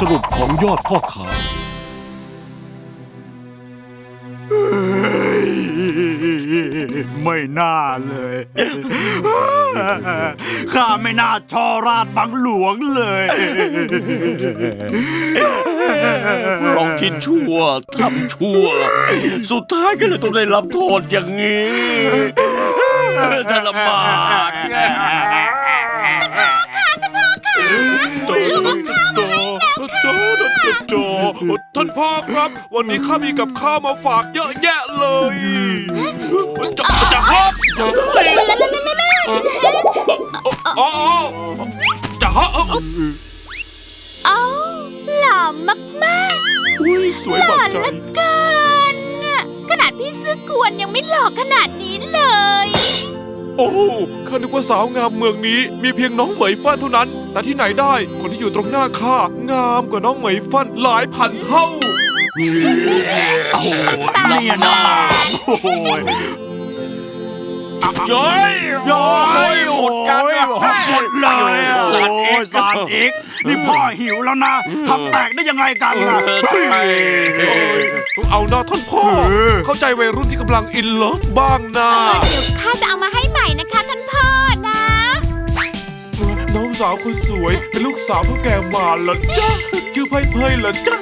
สรุปของยอดพ่อค้าไม่น่าเลย ข้าไม่น่าชอราดบังหลวงเลยเราคิดชั่วทำชั่ว สุดท้ายก็เลยต้องได้รับโทษอย่างนี้จะลำบากโจโจโจ โจ ท่านพ่อครับ วันนี้ข้ามีกับข้าวมาฝากเยอะแยะเลยจะจะฮะอ๋อจะฮะเอ้หล่อมากอุ้ยสวยๆหล่อเหลือเกินขนาดพี่ซื้อกวนยังไม่หล่อขนาดนี้เลย โอ้ข้านึกว่าสาวงามเมืองนี้ มีเพียงน้องเหมยฟันเท่านั้น แต่ที่ไหนได้ คนที่อยู่ตรงหน้าข้างามกว่าน้องเหมยฟันหลายพันเท่าโอ้โหเนี่ยนะโอ้โหย้อยย้อยโอ้หมดกันยหมดเลยอะสัตว์โอ้ยสารอีกนี่พ่อหิวแล้วนะทำแตกได้ยังไงกันนะเฮ้ยเอาหน้าท่านพ่อเออเข้าใจวัยรุ่นที่กำลังอินเลิฟบ้างนะเออเดี๋ยวข้าจะเอามาให้ใหม่ นะคะท่านพ่อนะ น้องสาวคนสวย เป็นลูกสาวพ่อแก่มาเหรอจ๊ะชื่อเพยเพยเหรอจ๊ะ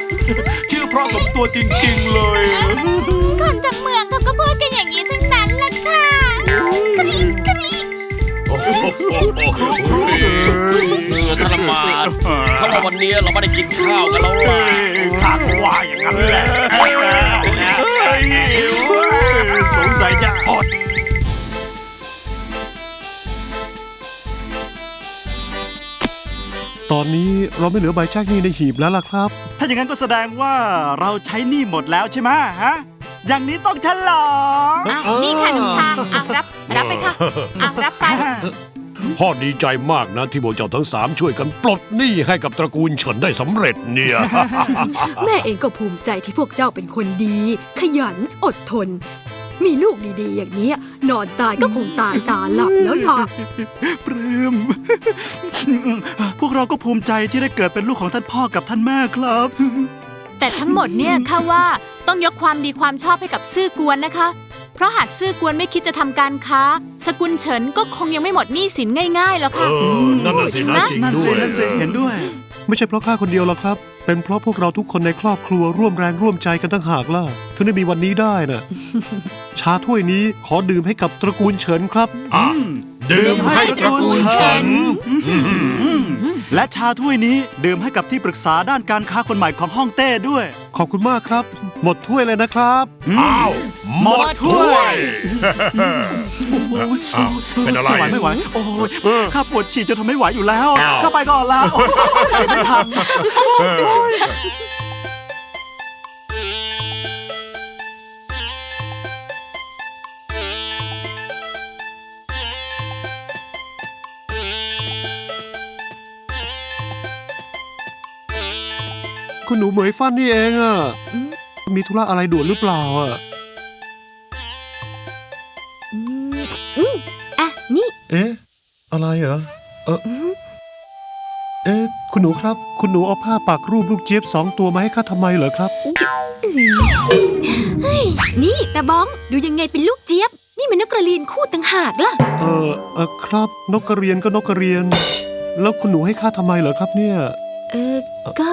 ชื่อเพราะสมตัวจริง ๆ เลยคนทั้งเมืองเขาก็พูดกันอย่างนี้ทั้งนั้นแหละค่ะกรี๊ดกรี๊ดโอ้โหเออท่านละมาดถ้าว่าวันนี้เราไม่ได้กินข้าวกันแล้วล่ะข้าก็ว่าอย่างนั้นแหละ ตอนนี้เราไม่เหลือใบแจ้งหนี้ในหีบแล้วล่ะครับ ถ้าอย่างนั้นก็แสดงว่าเราใช้หนี้หมดแล้วใช่ไหมฮะ อย่างนี้ต้องฉลองอะนี่ค่ะน้ำชาอะรับ รับไปค่ะอะรับไป พ่อดีใจมากนะที่พวกเจ้าทั้งสามช่วยกันปลดหนี้ให้กับตระกูลเฉินได้สำเร็จเนี่ย แม่เองก็ภูมิใจที่พวกเจ้าเป็นคนดี ขยันอดทน มีลูกดีๆ อย่างเนี้ยนอนตายก็คงตายตาหลับแล้วล่ะ ปลื้มพวก เราก็ภูมิใจที่ได้เกิดเป็นลูกของท่านพ่อกับท่านแม่ครับ แต่ทั้งหมดเนี่ยข้าว่าต้องยกความดีความชอบให้กับซื่อกวนนะคะ เพราะหากซื่อกวนไม่คิดจะทำการค้า สกุลเฉินก็คงยังไม่หมดหนี้สินง่ายๆหรอกเอค่ะ อนั่นน่ะสินะจริงนั่นด้สิวยนั่นสิเห็นด้วย ไม่ใช่เพราะข้าคนเดียวหรอกครับ เป็นเพราะพวกเราทุกคนในครอบครัวร่วมแรงร่วมใจกันตั้งหากล่ะถึงได้มีวันนี้ได้น่ะ ชาถ้วยนี้ขอดื่มให้กับตระกูลเฉินครับอืมดื่มให้ตระกูลเฉินอืม และชาถ้วยนี้ดื่มให้กับที่ปรึกษาด้านการค้าคนใหม่ของฮ่องเต้ด้วย ขอบคุณมากครับ หมดถ้วยเลยนะครับอ้าวหมดถ้วยโอ้ยอ้าวเป็นอะไร ไม่ไหวไม่ไหวโอ้ยข้าปวดฉี่จนทนไม่ไหวอยู่แล้วข้าไปก่อนแล้วโอ้ยไม่ทัน คุณหนูเหมยฟันนี่เองอะมีธุระอะไรด่วนหรือเปล่าอะอืมอืมอะนี่ เอ๊ะ อะไรเหรอ เออเอ๊ะ คุณหนูครับ คุณหนูเอาผ้าปักรูปลูกเจี๊ยบสองตัวมาให้ข้าทำไมเหรอครับ เฮ้ยนี่ตาบ้องดูยังไงเป็นลูกเจี๊ยบ นี่มันนกกระเรียนคู่ต่างหากล่ะ เออเออครับ นกกระเรียนก็นกกระเรียน แล้วคุณหนูให้ข้าทำไมเหรอครับเนี่ย เออ ก็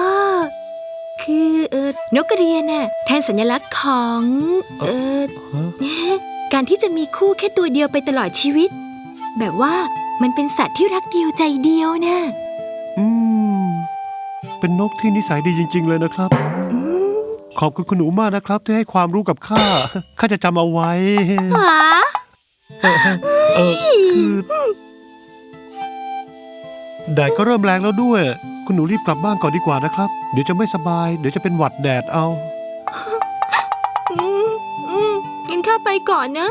คือเออนกกระเรียนน่ะแทนสัญลักษณ์ของเออฮะการที่จะมีคู่แค่ตัวเดียวไปตลอดชีวิต แบบว่ามันเป็นสัตว์ที่รักเดียวใจเดียวนะอืม เป็นนกที่นิสัยดีจริง ๆ เลยนะครับอืมขอบคุณคุณหนูมากนะครับ ที่ให้ความรู้กับข้า ข้าจะจำเอาไว้หาเออคือแดดก็เริ่มแรงแล้วด้วย คุณหนูรีบกลับบ้านก่อนดีกว่านะครับ เดี๋ยวจะไม่สบาย เดี๋ยวจะเป็นหวัดแดดเอาอืมอืมงั้นข้าไปก่อนนะ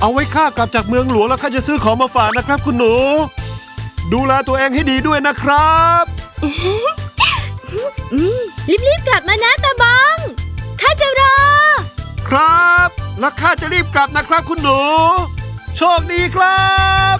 เอาไว้ข้ากลับจากเมืองหลวงแล้วข้าจะซื้อของมาฝากนะครับ คุณหนู ดูแลตัวเองให้ดีด้วยนะครับอืมรีบๆกลับมานะ แล้วข้าจะรีบกลับนะครับคุณหนู โชคดีครับ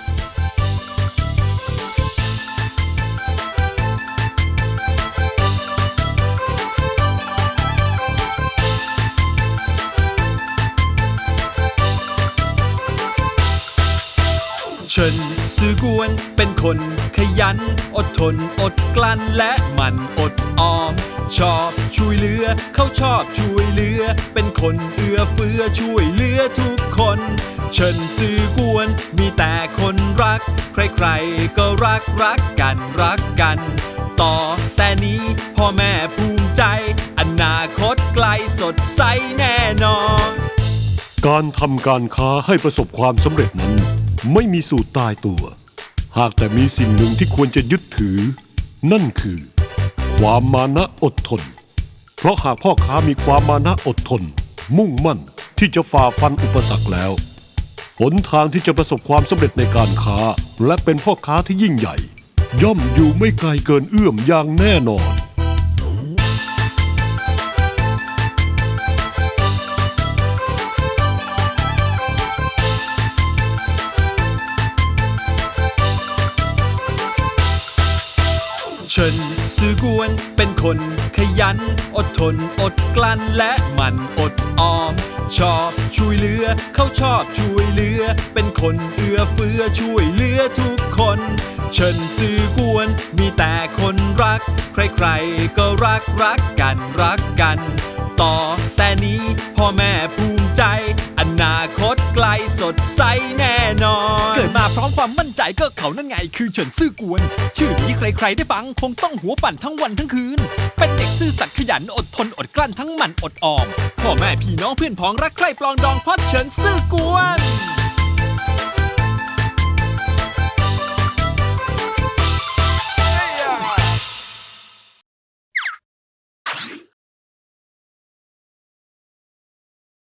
เฉินซื่อกวนเป็นคนขยัน อดทนอดกลั้นและมันอดออม ชอบช่วยเหลือ เขาชอบช่วยเหลือ เป็นคนเอื้อเฟื้อช่วยเหลือทุกคนเฉินซื่อกวน มีแต่คนรัก ใครๆ ก็รักรักกันรักกัน ต่อแต่นี้พ่อแม่ภูมิใจ อนาคตไกลสดใสแน่นอน การทำการค้าให้ประสบความสำเร็จนั้น ไม่มีสูตรตายตัว หากแต่มีสิ่งหนึ่งที่ควรจะยึดถือ นั่นคือ ความมานะอดทน เพราะหากพ่อค้ามีความมานะอดทน มุ่งมั่นที่จะฝ่าฟันอุปสรรคแล้ว หนทางที่จะประสบความสำเร็จในการค้า และเป็นพ่อค้าที่ยิ่งใหญ่ ย่อมอยู่ไม่ไกลเกินเอื้อมอย่างแน่นอนเฉิน ซื่อกวนเป็นคนขยัน อดทนอดกลั้นและมันอดออม ชอบช่วยเหลือ เขาชอบช่วยเหลือ เป็นคนเอื้อเฟื้อช่วยเหลือทุกคน เชิญซื่อกวนมีแต่คนรัก ใครๆก็รักรักกันรักกัน ต่อ แต่นี้พ่อแม่ภูมิใจ อนาคตไกลสดใสแน่นอน เกิดมาพร้อมความมั่นใจก็เขานั่นไงคือเฉินซื่อกวน ชื่อนี้ใครๆได้ฟังคงต้องหัวปั่นทั้งวันทั้งคืน เป็นเด็กซื่อสัตย์ขยันอดทนอดกลั้นทั้งหมันอดออม พ่อแม่พี่น้องเพื่อนพ้องรักใคร่ปลองดองเพราะเฉินซื่อกวน